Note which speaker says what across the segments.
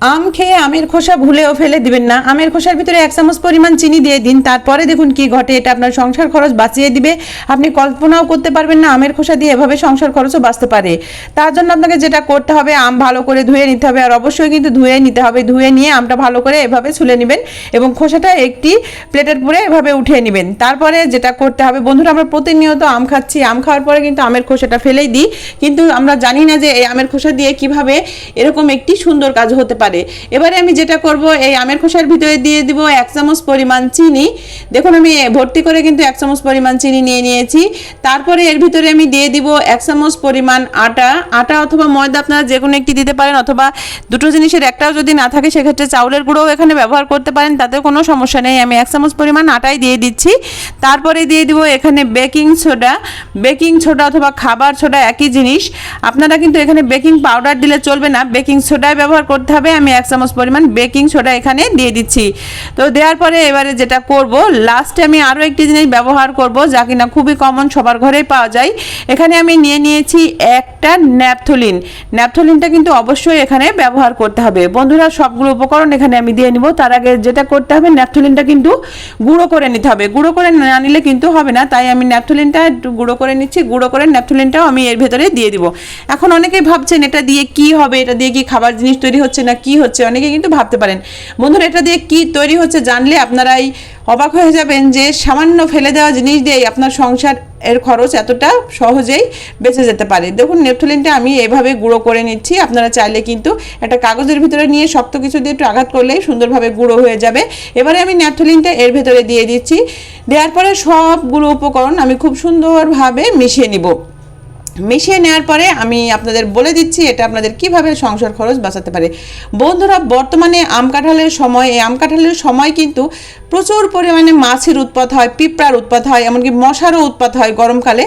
Speaker 1: আম খেয়ে আমের খোসা ভুলেও ফেলে দিবেন না। আমের খোসার ভিতরে এক চামচ পরিমাণ চিনি দিয়ে দিন। তারপরে দেখুন কি ঘটে, এটা আপনার সংসার খরচ বাঁচিয়ে দিবে। আপনি কল্পনাও করতে পারবেন না আমের খোসা দিয়ে এভাবে সংসার খরচও বাঁচতে পারে। তার জন্য আপনাকে যেটা করতে হবে, আম ভালো করে ধুয়ে নিতে হবে। আর অবশ্যই কিন্তু ধুয়ে নিতে হবে। ধুয়ে নিয়ে আমটা ভালো করে এভাবে ছুলে নেবেন এবং খোসাটা একটি প্লেটের পুরে এভাবে উঠিয়ে নেবেন। তারপরে যেটা করতে হবে, বন্ধুরা, আমরা প্রতিনিয়ত আম খাচ্ছি। আম খাওয়ার পরে কিন্তু আমের খোসাটা ফেলেই দিই। কিন্তু আমরা জানি না যে এই আমের খোসা দিয়ে কীভাবে এরকম একটি সুন্দর কাজ হতে পারে। এবারে আমি যেটা করব, এই আমের খোসার ভিতরে দিয়ে দিব এক চামচ পরিমাণ চিনি। দেখুন, আমি ভর্তি করে কিন্তু এক চামচ পরিমাণ চিনি নিয়ে নিয়েছি। তারপরে এর ভিতরে আমি দিয়ে দিব এক চামচ পরিমাণ আটা। আটা অথবা ময়দা আপনারা যে কোনো একটি দিতে পারেন অথবা দুটো জিনিসের একটাও যদি না থাকে, সেক্ষেত্রে চাউলের গুঁড়োও এখানে ব্যবহার করতে পারেন তাতে কোনো সমস্যা নেই। আমি এক চামচ পরিমাণ আটাই দিয়ে দিচ্ছি। তারপরে দিয়ে দিব এখানে বেকিং সোডা। বেকিং সোডা অথবা খাবার সোডা একই জিনিস। আপনারা কিন্তু এখানে বেকিং পাউডার দিলে চলবে না। বেকিং সোডাই ব্যবহার করতে হবে। আমি এক চামচ পরিমাণ বেকিং সোডা এখানে দিয়ে দিচ্ছি। তো দেওয়ার পরে এবারে যেটা করব লাস্টে আমি আরও একটি জিনিস ব্যবহার করব যা কিনা খুবই কমন সবার ঘরেই পাওয়া যায়। এখানে আমি নিয়ে নিয়েছি একটা ন্যাপথলিন। ন্যাপথলিনটা কিন্তু অবশ্যই এখানে ব্যবহার করতে হবে। বন্ধুরা, সবগুলো উপকরণ এখানে আমি দিয়ে নিব। তার আগে যেটা করতে হবে, ন্যাপথলিনটা কিন্তু গুঁড়ো করে নিতে হবে। গুঁড়ো করে না নিলে কিন্তু হবে না, তাই আমি ন্যাপথলিনটা গুঁড়ো করে নিচ্ছি। গুঁড়ো করে ন্যাপথলিনটাও আমি এর ভেতরে দিয়ে দিব। এখন অনেকেই ভাবছেন, এটা দিয়ে কি হবে? এটা দিয়ে কি খাবার জিনিস তৈরি হচ্ছে না কি হচ্ছে অনেকে কিন্তু ভাবতে পারেন। বন্ধুরা, এটা দিয়ে কি তৈরি হচ্ছে জানলে আপনারাই অবাক হয়ে যাবেন যে সামান্য ফেলে দেওয়া জিনিস দিয়েই আপনার সংসার এর খরচ এতটা সহজেই বেঁচে যেতে পারে। দেখুন, নেপথলিনটা আমি এভাবে গুঁড়ো করে নিচ্ছি। আপনারা চাইলে কিন্তু একটা কাগজের ভিতরে নিয়ে শক্ত কিছু দিয়ে একটু আঘাত করলেই সুন্দরভাবে গুঁড়ো হয়ে যাবে। এবারে আমি ন্যাপথলিনটা এর ভেতরে দিয়ে দিচ্ছি। দেওয়ার পরে সবগুলো উপকরণ আমি খুব সুন্দরভাবে মিশিয়ে নিব। মিশিয়ে নেওয়ার পরে আমি আপনাদের বলে দিচ্ছি এটা আপনাদের কীভাবে সংসার খরচ বাঁচাতে পারে। বন্ধুরা, বর্তমানে আম কাঁঠালের সময়, এই আম কাঁঠালের সময় কিন্তু প্রচুর পরিমাণে মাছের উৎপাত হয়, পিঁপড়ার উৎপাত হয়, এমনকি মশারও উৎপাত হয় গরমকালে।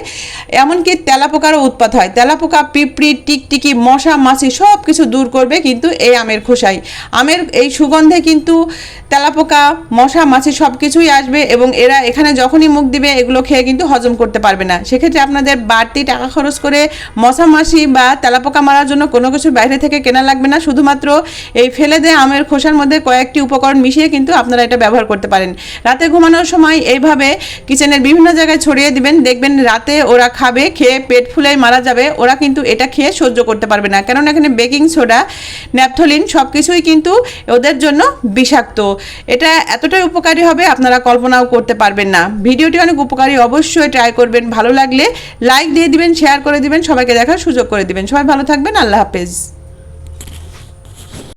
Speaker 1: এমনকি তেলাপোকারও উৎপাত হয়। তেলাপোকা, পিঁপড়ি, টিকটিকি, মশা, মাছি সব কিছু দূর করবে কিন্তু এই আমের খোসাই। আমের এই সুগন্ধে কিন্তু তেলাপোকা, মশা, মাছি সব কিছুই আসবে এবং এরা এখানে যখনই মুখ দিবে এগুলো খেয়ে কিন্তু হজম করতে পারবে না। সেক্ষেত্রে আপনাদের বাড়তি টাকা খরচ করে মশা মাছি বা তেলাপোকা মারার জন্য কোনো কিছু বাইরে থেকে কেনা লাগবে না। শুধুমাত্র এই ফেলে দেয় আমের খোসার মধ্যে কয়েকটি উপকরণ মিশিয়ে কিন্তু আপনারা এটা ব্যবহার করতে পারেন। রাতে ঘুমানোর সময় এইভাবে কিচেনের বিভিন্ন জায়গায় ছড়িয়ে দিবেন। দেখবেন রাতে ওরা খাবে, খেয়ে পেট ফুলেই মারা যাবে। ওরা কিন্তু এটা খেয়ে সহ্য করতে পারবে না। কেননা এখানে বেকিং সোডা, ন্যাপথলিন সব কিছুই কিন্তু ওদের জন্য বিষাক্ত। এটা এতটাই উপকারী হবে আপনারা কল্পনাও করতে পারবেন না। ভিডিওটি অনেক উপকারী, অবশ্যই ট্রাই করবেন। ভালো লাগলে লাইক দিয়ে দিবেন, শেয়ার করে দিবেন সবাইকে দেখার সুযোগ করে দিবেন। সবাই ভালো থাকবেন আল্লাহ হাফেজ।